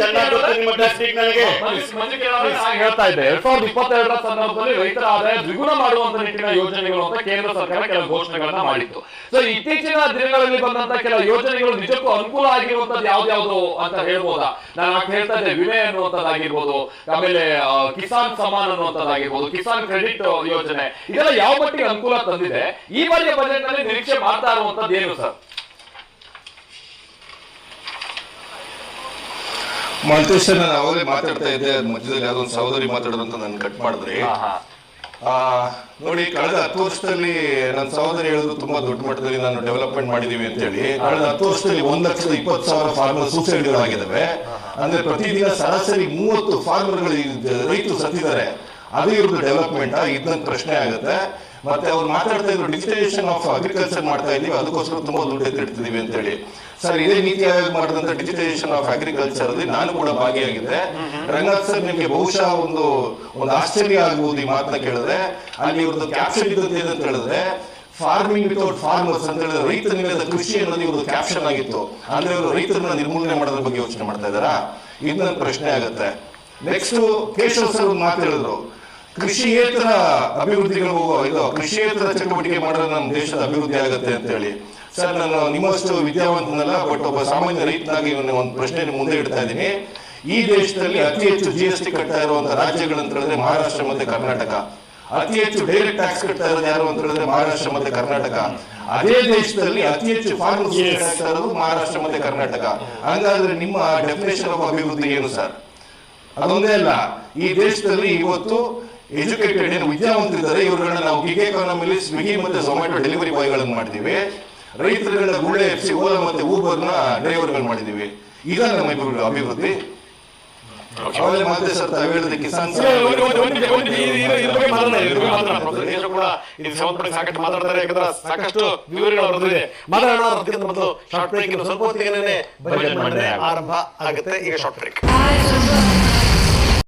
ಚೆನ್ನಾಗಿ ಗೊತ್ತು ನಿಮ್ಮ ನನಗೆ. ನಾನು ಹೇಳ್ತಾ ಇದ್ದೆ ಎರಡ್ ಸಾವಿರದ ಇಪ್ಪತ್ತೆರಡರ ಸಂದರ್ಭದಲ್ಲಿ ರೈತರ ಆದಾಯ ದ್ವಿಗುಣ ಮಾಡುವಂತ ನಿಟ್ಟಿನ ಯೋಜನೆಗಳು ಅಂತ ಕೇಂದ್ರ ಸರ್ಕಾರ ಕೆಲವು ಘೋಷಣೆಗಳನ್ನ ಮಾಡಿತ್ತು. ಸೊ ಇತ್ತೀಚಿನ ದಿನಗಳಲ್ಲಿ ಬಂದಂತ ಕೆಲವು ಯೋಜನೆಗಳು ನಿಜಕ್ಕೂ ಅನುಕೂಲ ಆಗಿರುವಂತದ್ದು ಯಾವ್ದಾವ್ದು ಅಂತ ಹೇಳ್ಬೋದಾ? ನಾನು ಹೇಳ್ತಾ ಇದ್ದೆ ವಿಮೆ ಅನ್ನುವಂಥದ್ದಾಗಿರ್ಬೋದು ಆಮೇಲೆ ಕಿಸಾನ್ ಸಮಾನ್ ಅನ್ನುವಂಥದ್ದಾಗಿರ್ಬೋದು ಕಿಸಾನ್ ಕ್ರೆಡಿಟ್ ಯೋಜನೆ. ಇದೆಲ್ಲ ಯಾವ ಮಟ್ಟಿಗೆ ಅನುಕೂಲ ತಂದಿದೆ? ಈ ಬಾರಿಯ ಬಜೆಟ್ನಲ್ಲಿ ನಿರೀಕ್ಷೆ ಮಾಡ್ತಾ ಇರುವಂತದ್ದು ಏನು ಸರ್? ಮಾಲ್ತೇಶ ನಾನು ಅವಾಗಲೇ ಮಾತಾಡ್ತಾ ಇದ್ದೆ ಮಧ್ಯದಲ್ಲಿ ಯಾವ್ದೋ ಸಹೋದರಿ ಮಾತಾಡೋದಂತ ನಾನು ಕಟ್ ಮಾಡಿದ್ರಿ. ಆ, ನೋಡಿ ಕಳೆದ ಹತ್ತು ವರ್ಷದಲ್ಲಿ ನನ್ನ ಸಹೋದರಿ ಹೇಳಿದ್ರು ತುಂಬಾ ದೊಡ್ಡ ಮಟ್ಟದಲ್ಲಿ ನಾನು ಡೆವಲಪ್ಮೆಂಟ್ ಮಾಡಿದೀವಿ ಅಂತ ಹೇಳಿ ಕಳೆದ ಹತ್ತು ವರ್ಷದಲ್ಲಿ ಒಂದ್ ಲಕ್ಷದ ಇಪ್ಪತ್ತು ಸಾವಿರ ಫಾರ್ಮರ್ ಸೂಸೈಡ್ಗಳಾಗಿದ್ದಾವೆ ಅಂದ್ರೆ ಪ್ರತಿದಿನ ಸರಾಸರಿ ಮೂವತ್ತು ಫಾರ್ಮರ್ಗಳು ರೈತರು ಸತ್ತಿದ್ದಾರೆ. ಅದೇ ಇವ್ರದ್ದು ಡೆವಲಪ್ಮೆಂಟ್ ಇದನ್ನ ಪ್ರಶ್ನೆ ಆಗುತ್ತೆ. ಮತ್ತೆ ಅವ್ರು ಮಾತಾಡ್ತಾ ಇದ್ರು ಡಿಜಿಟೈಸೇಷನ್ ಆಫ್ ಅಗ್ರಿಕಲ್ಚರ್ ಮಾಡ್ತಾ ಇದೀವಿ ಅದಕ್ಕೋಸ್ಕರ ತುಂಬಾ ದುಡ್ಡು ಎತ್ತಿಡ್ತಿದೀವಿ ಅಂತ ಹೇಳಿ ಸರ್ ಇದೇ ನೀತಿ ಆಯೋಗ ಮಾಡಿದಂತ ಡಿಜಿಟೈಸೇಷನ್ ಆಫ್ ಅಗ್ರಿಕಲ್ಚರ್ ಅಲ್ಲಿ ನಾನು ಕೂಡ ಭಾಗಿಯಾಗಿದ್ದೆ. ರಂಗನಾಥ್ ಸರ್ ನಿಮ್ಗೆ ಬಹುಶಃ ಒಂದು ಒಂದು ಆಶ್ಚರ್ಯ ಆಗಬಹುದು ಈ ಮಾತನ್ನ ಕೇಳಿದ್ರೆ ಅಲ್ಲಿ ಇವ್ರದ್ದು ಕ್ಯಾಪ್ಷನ್ ಇದ್ದದ್ದು ಏನಂತ ಹೇಳಿದ್ರೆ ಫಾರ್ಮಿಂಗ್ ವಿತೌಟ್ ಫಾರ್ಮರ್ಸ್ ಅಂತ ಹೇಳಿದ್ರೆ ರೈತನಿಲ್ಲದ ಕೃಷಿ ಅನ್ನೋದು ಇವ್ರದ್ದು ಕ್ಯಾಪ್ಷನ್ ಆಗಿತ್ತು. ಅಂದ್ರೆ ಇವರು ರೈತರನ್ನ ನಿರ್ಮೂಲನೆ ಮಾಡೋದ್ರ ಬಗ್ಗೆ ಯೋಚನೆ ಮಾಡ್ತಾ ಇದ್ದಾರಾ? ಇದು ನನ್ನ ಪ್ರಶ್ನೆ ಆಗುತ್ತೆ. ನೆಕ್ಸ್ಟ್ ಕೇಶವ್ ಸರ್ ಒಂದು ಮಾತು ಹೇಳಿದ್ರು. ಕೃಷಿಯೇತರ ಅಭಿವೃದ್ಧಿಗಳು ಇದು ಕೃಷಿಯೇತರ ಚಟುವಟಿಕೆ ಮಾಡಿದ್ರೆ ನಮ್ಮ ದೇಶದ ಅಭಿವೃದ್ಧಿ ಆಗುತ್ತೆ ಅಂತ ಹೇಳಿ ಸರ್, ನಾನು ನಿಮ್ಮಷ್ಟು ವಿದ್ಯಾವಂತನಲ್ಲ ಬಟ್ ಒಬ್ಬ ಸಾಮಾನ್ಯ ರೈತನಾಗಿ ಒಂದು ಪ್ರಶ್ನೆ ಮುಂದೆ ಇಡ್ತಾ ಇದ್ದೀನಿ. ಈ ದೇಶದಲ್ಲಿ ಅತಿ ಹೆಚ್ಚು ಜಿ ಎಸ್ ಟಿ ಕಟ್ತಾ ಇರುವಂತ ರಾಜ್ಯಗಳು ಅಂತ ಹೇಳಿದ್ರೆ ಮಹಾರಾಷ್ಟ್ರ ಮತ್ತೆ ಕರ್ನಾಟಕ. ಅತಿ ಹೆಚ್ಚು ಡೈರೆಕ್ಟ್ ಟ್ಯಾಕ್ಸ್ ಕಟ್ತಾ ಇರೋದು ಯಾರು ಅಂತ ಹೇಳಿದ್ರೆ ಮಹಾರಾಷ್ಟ್ರ ಮತ್ತೆ ಕರ್ನಾಟಕ. ಅದೇ ದೇಶದಲ್ಲಿ ಅತಿ ಹೆಚ್ಚು ಫಾರ್ಮ್ ಇರೋದು ಮಹಾರಾಷ್ಟ್ರ ಮತ್ತೆ ಕರ್ನಾಟಕ. ಹಂಗಾದ್ರೆ ನಿಮ್ಮ ಡೆಫಿನೇಷನ್ ಆಫ್ ಅಭಿವೃದ್ಧಿ ಏನು, ಸರ್? ಅದೊಂದೇ ಅಲ್ಲ. ಈ ದೇಶದಲ್ಲಿ ಇವತ್ತು ಎಜುಕೇಟೆಡ್ ಏನು ವಿದ್ಯಾವಂತರಿದ್ದಾರೆ ಇವರುಗಳನ್ನ ನಾವು ಗಿಗ್ ಎಕಾನಮಿಲಿ ಸ್ವಿಗ್ಗಿ ಮತ್ತೆ ಝೊಮ್ಯಾಟೊ ಡೆಲಿವರಿ ಬಾಯ್ಗಳನ್ನು ಮಾಡ್ತೀವಿ. ರೈತರುಗಳನ್ನ ಗುಳ್ಳೆ ಎಫ್ಸಿ ಓಲಾ ಮತ್ತೆ ಊಬರ್ನ ಡ್ರೈವರ್ಗಳು ಮಾಡಿದ್ದೀವಿ ಈಗ ನಮ್ಮ ಅಭಿವೃದ್ಧಿ- ಅಭಿವೃದ್ಧಿ. ಅವಾಗಲೇ ಮತ್ತೆ ಸರ್ ತಾವು ಹೇಳಿದ ಕಿಸಾನ್ ಸಾಕಷ್ಟು ಮಾತಾಡ್ತಾರೆ. ಯಾಕಂದ್ರೆ ಸಾಕಷ್ಟು ವಿವರಗಳು ಬರ್ತದೆ ಮಾತಾಡೋಣ ಅದಕ್ಕಿಂತ ಮೊದಲು ಶಾರ್ಟ್ ಬ್ರೇಕ್ ಸ್ವಲ್ಪ ಹೊತ್ತಿಗೆ ಬಜೆಟ್ ಆರಂಭ ಆಗುತ್ತೆ. ಈಗ ಶಾರ್ಟ್ ಬ್ರೇಕ್